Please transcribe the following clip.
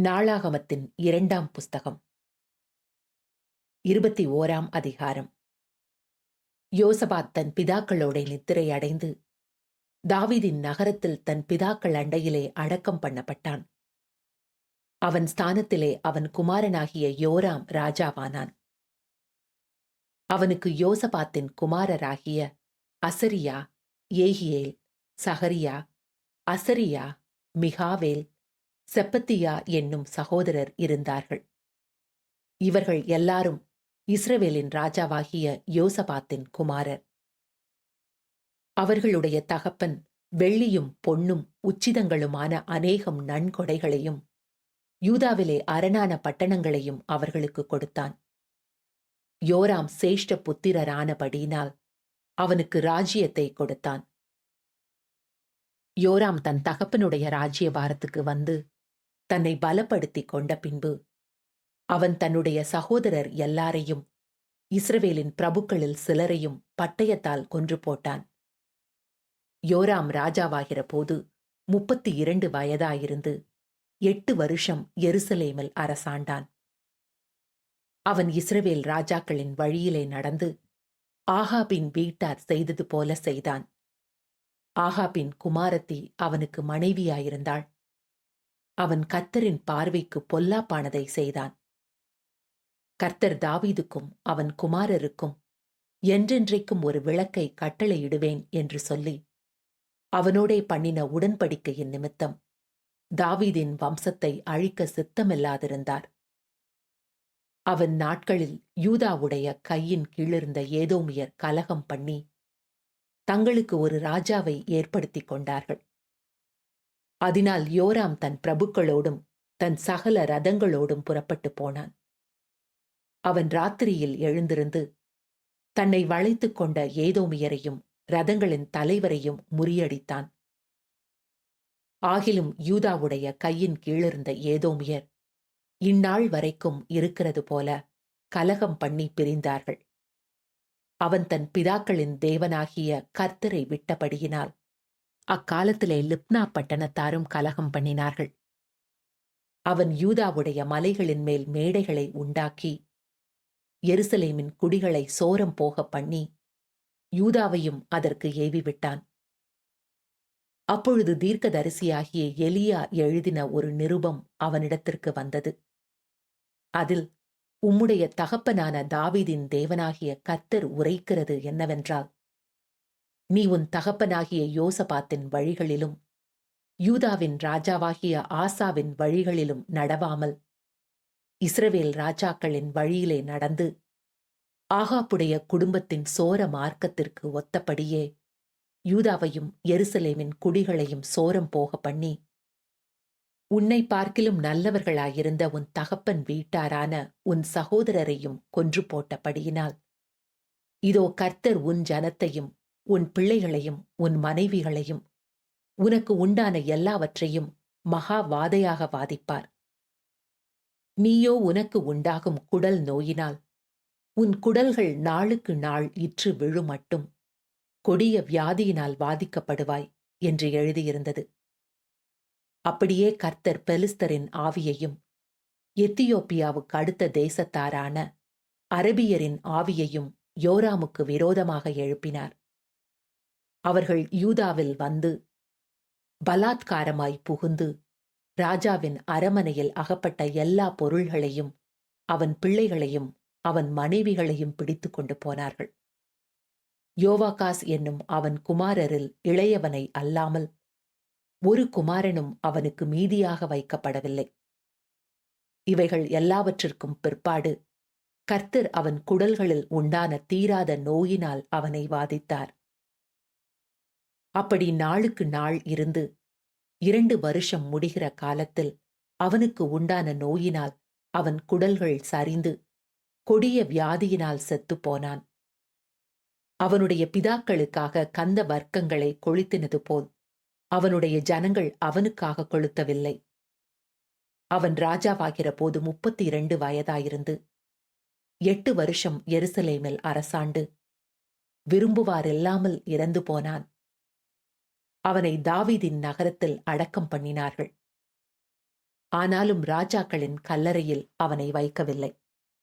நாளாகமத்தின் இரண்டாம் புஸ்தகம். இருபத்தி ஓராம் அதிகாரம். யோசபாத் தன் பிதாக்களோட நித்திரை அடைந்து தாவிதின் நகரத்தில் தன் பிதாக்கள் அண்டையிலே அடக்கம் பண்ணப்பட்டான். அவன் ஸ்தானத்திலே அவன் குமாரனாகிய யோராம் ராஜாவானான். அவனுக்கு யோசபாத்தின் குமாரராகிய அசரியா ஏகியேல் சஹரியா அசரியா மிகாவேல் செப்பத்தியா என்னும் சகோதரர் இருந்தார்கள். இவர்கள் எல்லாரும் இஸ்ரவேலின் ராஜாவாகிய யோசபாத்தின் குமாரர். அவர்களுடைய தகப்பன் வெள்ளியும் பொன்னும் உச்சிதங்களுமான அநேகம் நன்கொடைகளையும் யூதாவிலே அரணான பட்டணங்களையும் அவர்களுக்கு கொடுத்தான். யோராம் சேஷ்ட புத்திரரானபடியினால் அவனுக்கு ராஜ்யத்தை கொடுத்தான். யோராம் தன் தகப்பனுடைய ராஜ்யபாரத்துக்கு வந்து தன்னை பலப்படுத்திக் கொண்ட பின்பு அவன் தன்னுடைய சகோதரர் எல்லாரையும் இஸ்ரவேலின் பிரபுக்களில் சிலரையும் பட்டயத்தால் கொன்று போட்டான். யோராம் ராஜாவாகிற போது முப்பத்தி இரண்டு வயதாயிருந்து எட்டு வருஷம் எருசலேமில் அரசாண்டான். அவன் இஸ்ரவேல் ராஜாக்களின் வழியிலே நடந்து ஆகாபின் வீட்டார் செய்தது போல செய்தான். ஆகாபின் குமாரத்தி அவனுக்கு மனைவியாயிருந்தாள். அவன் கர்த்தரின் பார்வைக்கு பொல்லாப்பானதை செய்தான். கர்த்தர் தாவீதுக்கும் அவன் குமாரருக்கும் என்றென்றைக்கும் ஒரு விளக்கை கட்டளையிடுவேன் என்று சொல்லி அவனோடே பண்ணின உடன்படிக்கையின் நிமித்தம் தாவீதின் வம்சத்தை அழிக்க சித்தமில்லாதிருந்தார். அவன் நாட்களில் யூதாவுடைய கையின் கீழிருந்த ஏதோமியர் கலகம் பண்ணி தங்களுக்கு ஒரு ராஜாவை ஏற்படுத்திக் கொண்டார்கள். அதனால் யோராம் தன் பிரபுக்களோடும் தன் சகல ரதங்களோடும் புறப்பட்டு போனான். அவன் ராத்திரியில் எழுந்திருந்து தன்னை வளைத்துக் கொண்ட ஏதோமியரையும் ரதங்களின் தலைவரையும் முறியடித்தான். ஆகிலும் யூதாவுடைய கையின் கீழிருந்த ஏதோமியர் இந்நாள் வரைக்கும் இருக்கிறது போல கலகம் பண்ணி பிரிந்தார்கள். அவன் தன் பிதாக்களின் தேவனாகிய கர்த்தரை விட்டபடியினால் அக்காலத்திலே லிப்னா பட்டணத்தாரும் கலகம் பண்ணினார்கள். அவன் யூதாவுடைய மலைகளின் மேல் மேடைகளை உண்டாக்கி எருசலேமின் குடிகளை சோரம் போக பண்ணி யூதாவையும் அதற்கு ஏவிவிட்டான். அப்பொழுது தீர்க்கதரிசியாகிய எலியா எழுதின ஒரு நிருபம் அவனிடத்திற்கு வந்தது. அதில் உம்முடைய தகப்பனான தாவிதின் தேவனாகிய கத்தர் உரைக்கிறது என்னவென்றால் நீ உன் தகப்பனாகிய யோசபாத்தின் வழிகளிலும் யூதாவின் ராஜாவாகிய ஆசாவின் வழிகளிலும் நடவாமல் இஸ்ரவேல் ராஜாக்களின் வழியிலே நடந்து ஆகாப்புடைய குடும்பத்தின் சோர மார்க்கத்திற்கு ஒத்தபடியே யூதாவையும் எருசலேமின் குடிகளையும் சோரம் போக பண்ணி உன்னை பார்க்கிலும் நல்லவர்களாயிருந்த உன் தகப்பன் வீட்டாரான உன் சகோதரரையும் கொன்று போட்டபடியினால் இதோ கர்த்தர் உன் ஜனத்தையும் உன் பிள்ளைகளையும் உன் மனைவிகளையும் உனக்கு உண்டான எல்லாவற்றையும் மகா வாதையாக வாதிப்பார். நீயோ உனக்கு உண்டாகும் குடல் நோயினால் உன் குடல்கள் நாளுக்கு நாள் இற்று விழுமட்டும் கொடிய வியாதியினால் வாதிக்கப்படுவாய் என்று எழுதியிருந்தது. அப்படியே கர்த்தர் பெலிஸ்தரின் ஆவியையும் எத்தியோப்பியாவுக்கு அடுத்த தேசத்தாரான அரபியரின் ஆவியையும் யோராமுக்கு விரோதமாக எழுப்பினார். அவர்கள் யூதாவில் வந்து பலாத்காரமாய் புகுந்து ராஜாவின் அரமனையில் அகப்பட்ட எல்லா பொருள்களையும் அவன் பிள்ளைகளையும் அவன் மனைவிகளையும் பிடித்து கொண்டு போனார்கள். யோவாகாஸ் என்னும் அவன் குமாரரில் இளையவனை அல்லாமல் ஒரு குமாரனும் அவனுக்கு மீதியாக வைக்கப்படவில்லை. இவைகள் எல்லாவற்றிற்கும் பிற்பாடு கர்த்தர் அவன் குடல்களில் உண்டான தீராத நோயினால் அவனை வாதித்தார். அப்படி நாளுக்கு நாள் இருந்து இரண்டு வருஷம் முடிகிற காலத்தில் அவனுக்கு உண்டான நோயினால் அவன் குடல்கள் சரிந்து கொடிய வியாதியினால் செத்துப் போனான். அவனுடைய பிதாக்களுக்காக கந்த வர்க்கங்களை கொளுத்தினது போல் அவனுடைய ஜனங்கள் அவனுக்காக கொளுத்தவில்லை. அவன் ராஜாவாகிற போது முப்பத்தி இரண்டு வயதாயிருந்து எட்டு வருஷம் எருசலேமில் அரசாண்டு விரும்புவாரில்லாமல் இறந்து போனான். அவனை தாவீதின் நகரத்தில் அடக்கம் பண்ணினார்கள். ஆனாலும் ராஜாக்களின் கல்லறையில் அவனை வைக்கவில்லை.